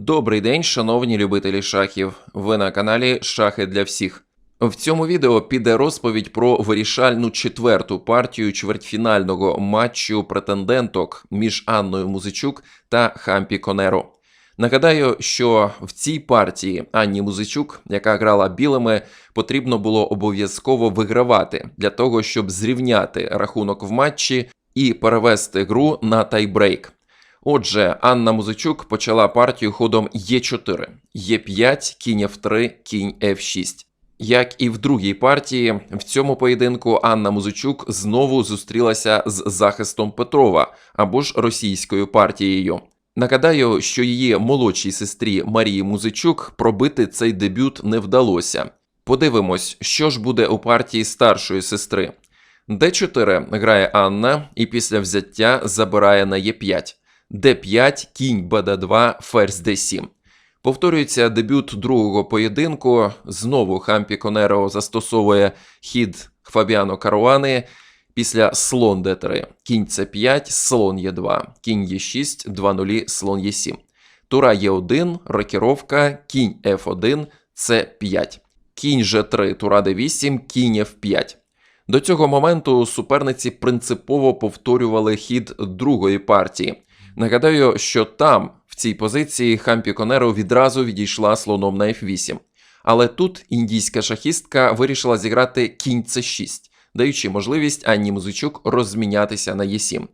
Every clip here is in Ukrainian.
Добрий день, шановні любителі шахів. Ви на каналі Шахи для всіх. В цьому відео піде розповідь про вирішальну четверту партію чвертьфінального матчу претенденток між Анною Музичук та Хампі Конеро. Нагадаю, що в цій партії Анні Музичук, яка грала білими, потрібно було обов'язково вигравати для того, щоб зрівняти рахунок в матчі і перевести гру на тайбрейк. Отже, Анна Музичук почала партію ходом Е4, Е5, кінь F3, кінь F6. Як і в другій партії, в цьому поєдинку Анна Музичук знову зустрілася з захистом Петрова або ж російською партією. Нагадаю, що її молодшій сестрі Марії Музичук пробити цей дебют не вдалося. Подивимось, що ж буде у партії старшої сестри. Д4 грає Анна і після взяття забирає на Е5. Д5, кінь БД2, ферзь Д7. Повторюється дебют другого поєдинку. Знову Хампі Конеро застосовує хід Фабіано Каруани після слон Д3, кінь С5, слон Е2, кінь Е6, 2 нулі, слон Е7. Тура Е1, рокіровка, кінь F1, С5. Кінь Ж3, тура Д8, кінь F5. До цього моменту суперниці принципово повторювали хід другої партії. Нагадаю, що там, в цій позиції, Хампі Конеро відразу відійшла слоном на F8. Але тут індійська шахістка вирішила зіграти кінь С6, даючи можливість Анні Музичук розмінятися на Е7.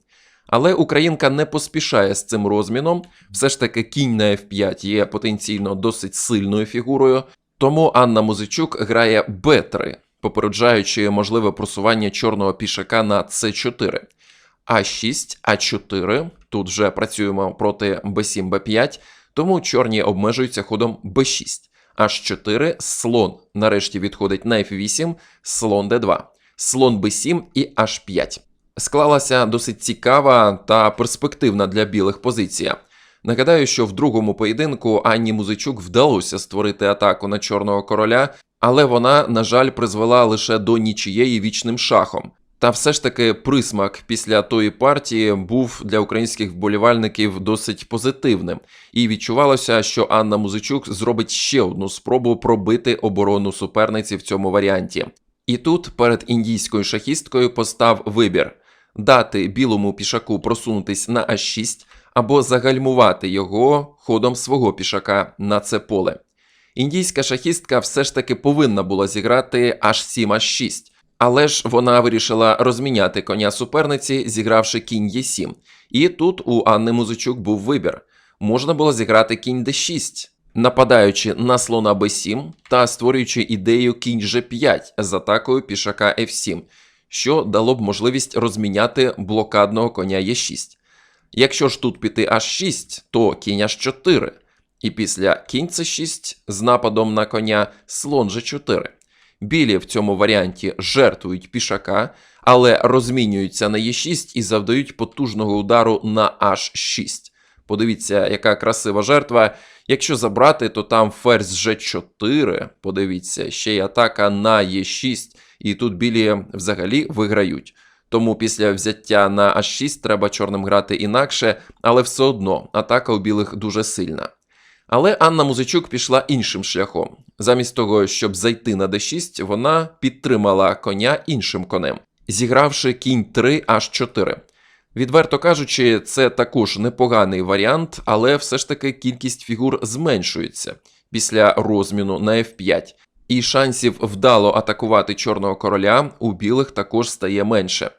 Але Українка не поспішає з цим розміном, все ж таки кінь на F5 є потенційно досить сильною фігурою, тому Анна Музичук грає Б3, попереджаючи можливе просування чорного пішака на С4. А6, А4. Тут вже працюємо проти Б7, Б5, тому чорні обмежуються ходом Б6. H4, слон нарешті відходить на F8, слон D2, слон B7 і H5. Склалася досить цікава та перспективна для білих позиція. Нагадаю, що в другому поєдинку Анні Музичук вдалося створити атаку на чорного короля, але вона, на жаль, призвела лише до нічиєї вічним шахом. Та все ж таки присмак після тої партії був для українських вболівальників досить позитивним, і відчувалося, що Анна Музичук зробить ще одну спробу пробити оборону суперниці в цьому варіанті. І тут перед індійською шахісткою постав вибір: дати білому пішаку просунутись на А6 або загальмувати його ходом свого пішака на це поле. Індійська шахістка все ж таки повинна була зіграти H7 H6. Але ж вона вирішила розміняти коня суперниці, зігравши кінь Е7. І тут у Анни Музичук був вибір. Можна було зіграти кінь d6, нападаючи на слона b7 та створюючи ідею кінь g5 з атакою пішака f7, що дало б можливість розміняти блокадного коня Е6. Якщо ж тут піти H6, то кінь H4. І після кінь c6 з нападом на коня слон g4. Білі в цьому варіанті жертвують пішака, але розмінюються на Е6 і завдають потужного удару на H6. Подивіться, яка красива жертва. Якщо забрати, то там ферзь G4. Подивіться, ще й атака на Е6, і тут білі взагалі виграють. Тому після взяття на H6 треба чорним грати інакше, але все одно атака у білих дуже сильна. Але Анна Музичук пішла іншим шляхом. Замість того, щоб зайти на d6, вона підтримала коня іншим конем, зігравши кінь 3 h4. Відверто кажучи, це також непоганий варіант, але все ж таки кількість фігур зменшується після розміну на f5. І шансів вдало атакувати чорного короля у білих також стає менше.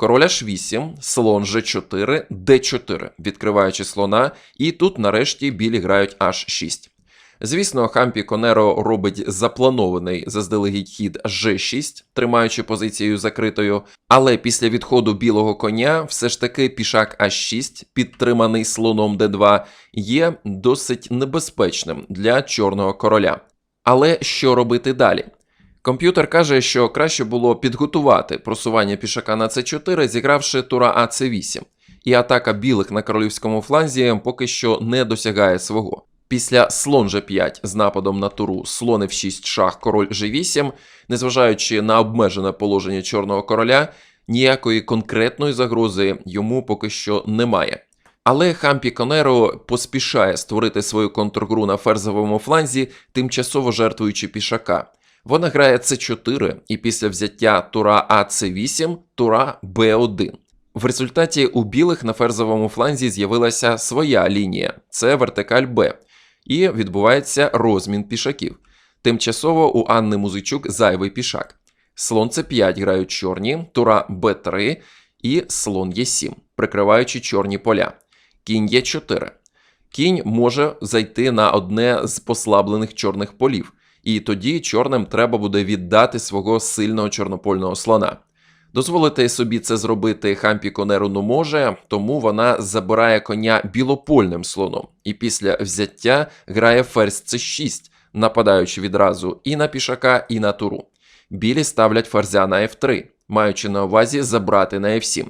Король H8, слон G4, D4, відкриваючи слона, і тут нарешті білі грають H6. Звісно, Хампі Конеро робить запланований заздалегідь хід G6, тримаючи позицію закритою, але після відходу білого коня все ж таки пішак А6, підтриманий слоном d2, є досить небезпечним для чорного короля. Але що робити далі? Комп'ютер каже, що краще було підготувати просування пішака на c4, зігравши тура АЦ8, і атака білих на королівському фланзі поки що не досягає свого. Після слон G5 з нападом на туру слон F6 шах король G8, незважаючи на обмежене положення чорного короля, ніякої конкретної загрози йому поки що немає. Але Хампі Конеро поспішає створити свою контргру на ферзовому фланзі, тимчасово жертвуючи пішака. Вона грає С4 і після взяття тура АЦ8 тура Б1. В результаті у білих на ферзовому фланзі з'явилася своя лінія це вертикаль Б, і відбувається розмін пішаків. Тимчасово у Анни Музичук зайвий пішак. Слон С5 грають чорні, тура Б3 і слон Е7, прикриваючи чорні поля. Кінь Е4. Кінь може зайти на одне з послаблених чорних полів, і тоді чорним треба буде віддати свого сильного чорнопольного слона. Дозволити собі це зробити Хампі Конеру не може, тому вона забирає коня білопольним слоном, і після взяття грає ферзь С6, нападаючи відразу і на пішака, і на туру. Білі ставлять ферзя на F3, маючи на увазі забрати на F7.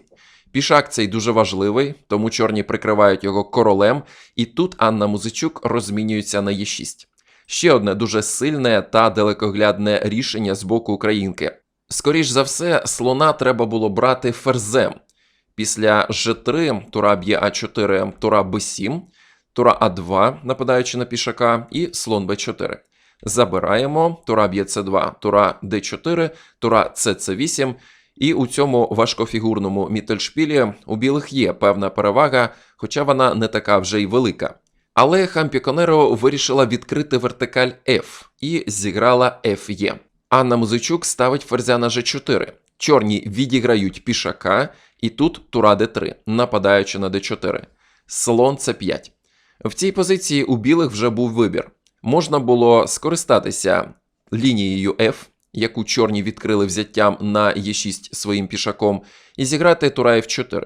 Пішак цей дуже важливий, тому чорні прикривають його королем, і тут Анна Музичук розмінюється на Е6. Ще одне дуже сильне та далекоглядне рішення з боку українки. Скоріш за все, слона треба було брати ферзем. Після G3 тура б'є А4, тура Б7, тура А2, нападаючи на пішака, і слон Б4. Забираємо, тура б'є С2, тура Д4, тура СЦ8. І у цьому важкофігурному мітельшпілі у білих є певна перевага, хоча вона не така вже й велика. Але Хампі Конеро вирішила відкрити вертикаль F і зіграла FE. Анна Музичук ставить ферзя на G4. Чорні відіграють пішака, і тут тура d3, нападаючи на d4. Слон c5. В цій позиції у білих вже був вибір. Можна було скористатися лінією F, яку чорні відкрили взяттям на Е6 своїм пішаком, і зіграти тура F4.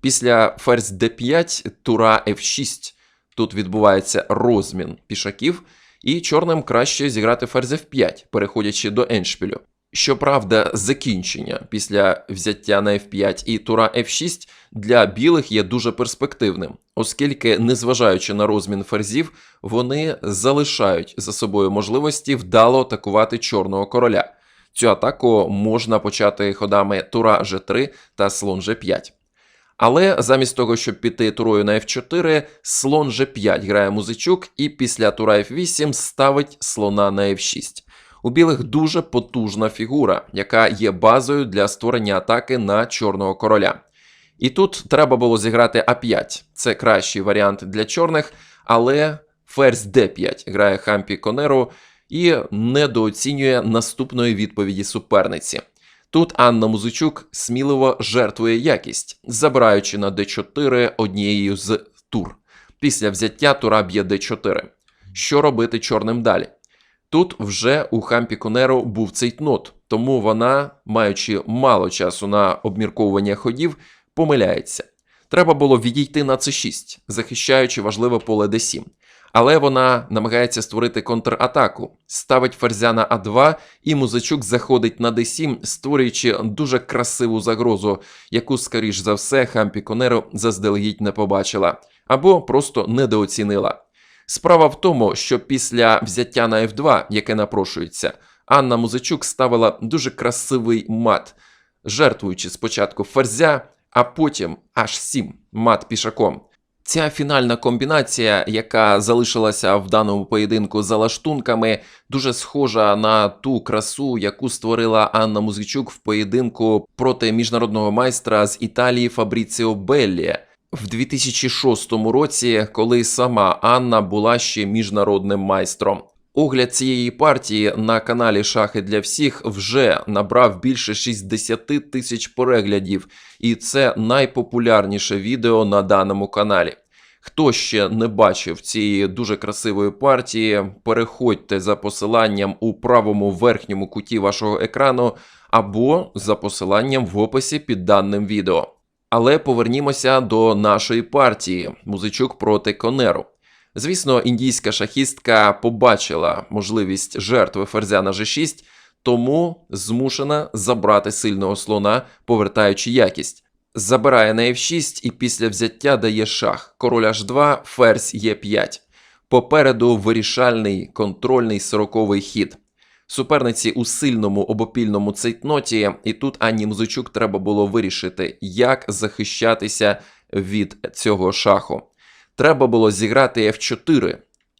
Після ферзь d5 тура F6. Тут відбувається розмін пішаків, і чорним краще зіграти ферзь F5, переходячи до еншпілю. Щоправда, закінчення після взяття на F5 і тура F6 для білих є дуже перспективним, оскільки, незважаючи на розмін ферзів, вони залишають за собою можливості вдало атакувати чорного короля. Цю атаку можна почати ходами тура G3 та слон G5. Але замість того, щоб піти турою на F4, слон G5 грає музичук, і після тура F8 ставить слона на F6. У білих дуже потужна фігура, яка є базою для створення атаки на чорного короля. І тут треба було зіграти А5. Це кращий варіант для чорних, але ферзь D5 грає Хампі Конеру і недооцінює наступної відповіді суперниці. Тут Анна Музичук сміливо жертвує якість, забираючи на d4 однією з тур. Після взяття тура б'є d4. Що робити чорним далі? Тут вже у Хампі Конеро був цейтнот, тому вона, маючи мало часу на обмірковування ходів, помиляється. Треба було відійти на c6, захищаючи важливе поле d7. Але вона намагається створити контратаку, ставить ферзя на А2, і музичук заходить на d7, створюючи дуже красиву загрозу, яку, скоріш за все, Хампі Конеро заздалегідь не побачила або просто недооцінила. Справа в тому, що після взяття на F2, яке напрошується, Анна Музичук ставила дуже красивий мат, жертвуючи спочатку ферзя, а потім аж 7 мат пішаком. Ця фінальна комбінація, яка залишилася в даному поєдинку за лаштунками, дуже схожа на ту красу, яку створила Анна Музичук в поєдинку проти міжнародного майстра з Італії Фабріціо Беллі. В 2006 році, коли сама Анна була ще міжнародним майстром. Огляд цієї партії на каналі Шахи для всіх вже набрав більше 60 тисяч переглядів, і це найпопулярніше відео на даному каналі. Хто ще не бачив цієї дуже красивої партії, переходьте за посиланням у правому верхньому куті вашого екрану або за посиланням в описі під даним відео. Але повернімося до нашої партії Музичук проти Конеру. Звісно, індійська шахістка побачила можливість жертви ферзя на g6, тому змушена забрати сильного слона, повертаючи якість. Забирає на f6 і після взяття дає шах. Король h2, ферзь e5. Попереду вирішальний контрольний сороковий хід. Суперниці у сильному обопільному цейтноті, і тут Анні Музичук треба було вирішити, як захищатися від цього шаху. Треба було зіграти F4,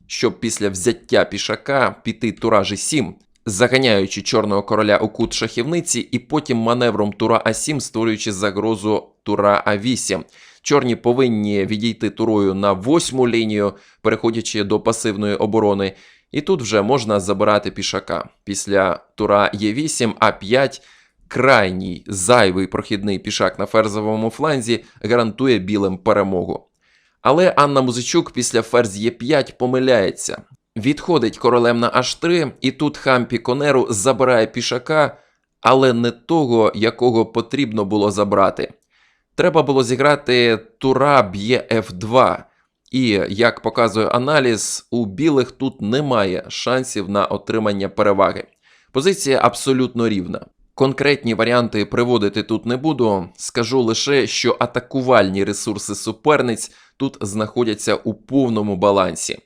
щоб після взяття пішака піти тура G7, заганяючи чорного короля у кут шахівниці, і потім маневром тура А7, створюючи загрозу тура А8. Чорні повинні відійти турою на восьму лінію, переходячи до пасивної оборони. І тут вже можна забирати пішака. Після тура Е8, А5 крайній зайвий прохідний пішак на ферзовому фланзі гарантує білим перемогу. Але Анна Музичук після ферзь Е5 помиляється. Відходить королем на H3, і тут Хампі Конеру забирає пішака, але не того, якого потрібно було забрати. Треба було зіграти тура б'є F2. І, як показує аналіз, у білих тут немає шансів на отримання переваги. Позиція абсолютно рівна. Конкретні варіанти приводити тут не буду. Скажу лише, що атакувальні ресурси суперниць тут знаходяться у повному балансі.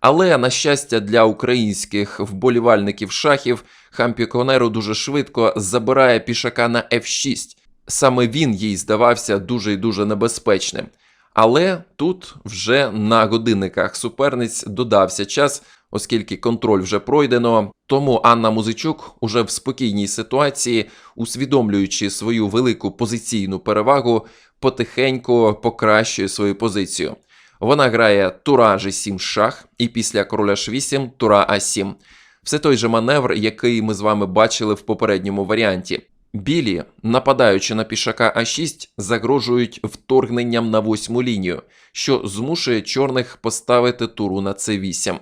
Але, на щастя, для українських вболівальників шахів Хампі Конеру дуже швидко забирає пішака на F6. Саме він їй здавався дуже і дуже небезпечним. Але тут вже на годинниках суперниць додався час, оскільки контроль вже пройдено. Тому Анна Музичук уже в спокійній ситуації, усвідомлюючи свою велику позиційну перевагу, потихеньку покращує свою позицію. Вона грає тура G7 шах і після короля H8 тура А7. Все той же маневр, який ми з вами бачили в попередньому варіанті. Білі, нападаючи на пішака А6, загрожують вторгненням на восьму лінію, що змушує чорних поставити туру на С8.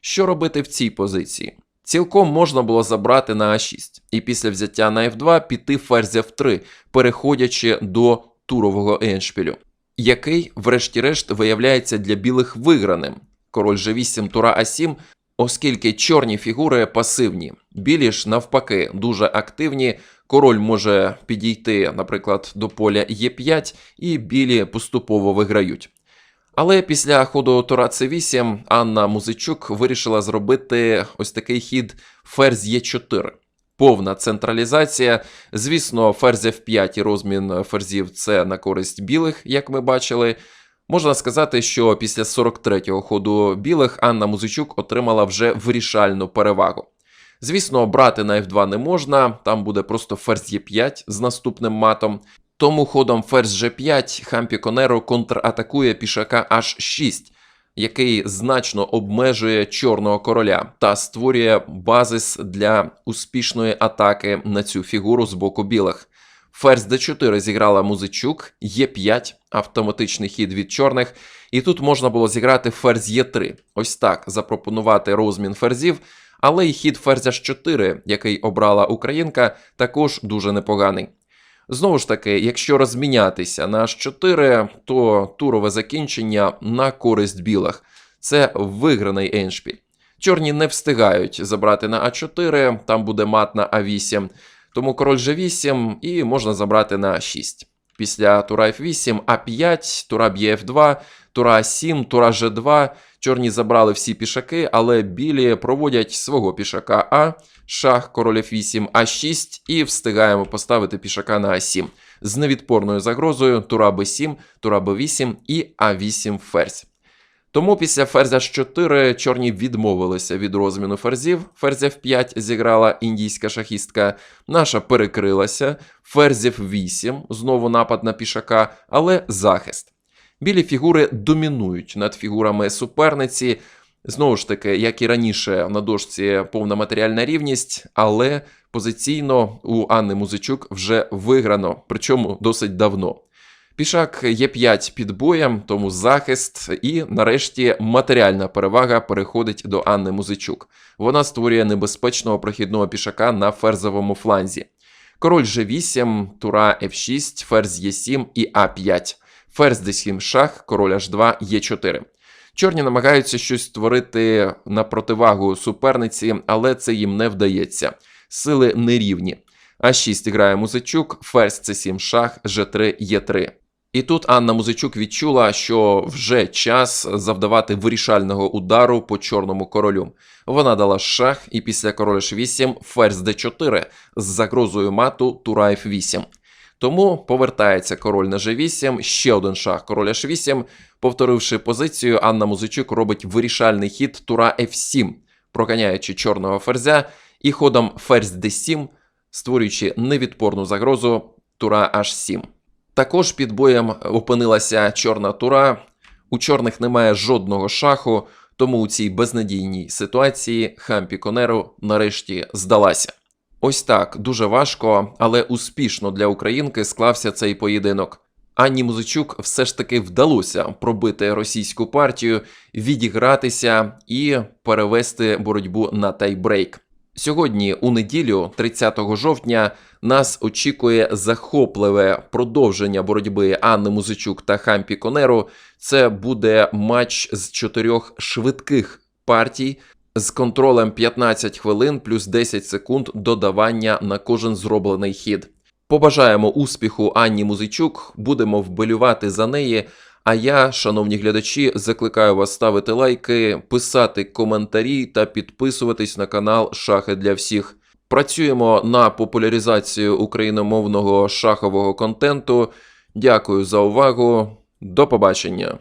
Що робити в цій позиції? Цілком можна було забрати на А6 і після взяття на F2 піти ферзь F3, переходячи до турового еншпілю, який, врешті-решт, виявляється для білих виграним. Король G8, тура А7, оскільки чорні фігури пасивні, білі ж навпаки дуже активні. Король може підійти, наприклад, до поля Е5, і білі поступово виграють. Але після ходу Тура С8 Анна Музичук вирішила зробити ось такий хід ферзь Е4. Повна централізація. Звісно, ферзь F5 і розмін ферзів це на користь білих, як ми бачили. Можна сказати, що після 43-го ходу білих Анна Музичук отримала вже вирішальну перевагу. Звісно, брати на F2 не можна, там буде просто ферзь Е5 з наступним матом. Тому ходом ферзь G5 Хампі Конеро контратакує пішака H6, який значно обмежує чорного короля та створює базис для успішної атаки на цю фігуру з боку білих. Ферзь d4 зіграла Музичук, Е5, автоматичний хід від чорних, і тут можна було зіграти ферзь Е3. Ось так запропонувати розмін ферзів. Але й хід ферзя H4, який обрала Українка, також дуже непоганий. Знову ж таки, якщо розмінятися на H4, то турове закінчення на користь білих. Це виграний еншпіль. Чорні не встигають забрати на А4, там буде мат на А8, тому король G8 і можна забрати на А6. Після тура F8, А5, тура б'є F2, тура А7, тура G2. Чорні забрали всі пішаки, але білі проводять свого пішака А, шах, король F8, А6 і встигаємо поставити пішака на А7 з невідпорною загрозою тура Б7, тура Б8 і А8 ферзь. Тому після ферзя H4 чорні відмовилися від розміну ферзів. Ферзь F5 зіграла індійська шахістка. Наша перекрилася. Ферзь F8, знову напад на пішака, але захист. Білі фігури домінують над фігурами суперниці. Знову ж таки, як і раніше, на дошці повна матеріальна рівність, але позиційно у Анни Музичук вже виграно, причому досить давно. Пішак Е5 під боєм, тому захист, і нарешті матеріальна перевага переходить до Анни Музичук. Вона створює небезпечного прохідного пішака на ферзовому фланзі. Король G8, тура F6, ферзь Е7 і А5. Ферзь d7 шах, король h2, Е4. Чорні намагаються щось створити на противагу суперниці, але це їм не вдається. Сили нерівні. А6 грає Музичук, ферзь c7 шах, G3, Е3. І тут Анна Музичук відчула, що вже час завдавати вирішального удару по чорному королю. Вона дала шах, і після короля H8 ферзь d4 з загрозою мату тура F8. Тому повертається король на G8, ще один шах король H8. Повторивши позицію, Анна Музичук робить вирішальний хід тура F7, проганяючи чорного ферзя і ходом ферзь D7, створюючи невідпорну загрозу тура H7. Також під боєм опинилася чорна тура. У чорних немає жодного шаху, тому у цій безнадійній ситуації Хампі Конеру нарешті здалася. Ось так дуже важко, але успішно для українки склався цей поєдинок. Анні Музичук все ж таки вдалося пробити російську партію, відігратися і перевести боротьбу на тайбрейк. Сьогодні, у неділю, 30 жовтня, нас очікує захопливе продовження боротьби Анни Музичук та Хампі Конеру. Це буде матч з чотирьох швидких партій з контролем 15 хвилин плюс 10 секунд додавання на кожен зроблений хід. Побажаємо успіху Анні Музичук, будемо вболювати за неї. А я, шановні глядачі, закликаю вас ставити лайки, писати коментарі та підписуватись на канал Шахи для всіх. Працюємо на популяризацію україномовного шахового контенту. Дякую за увагу. До побачення.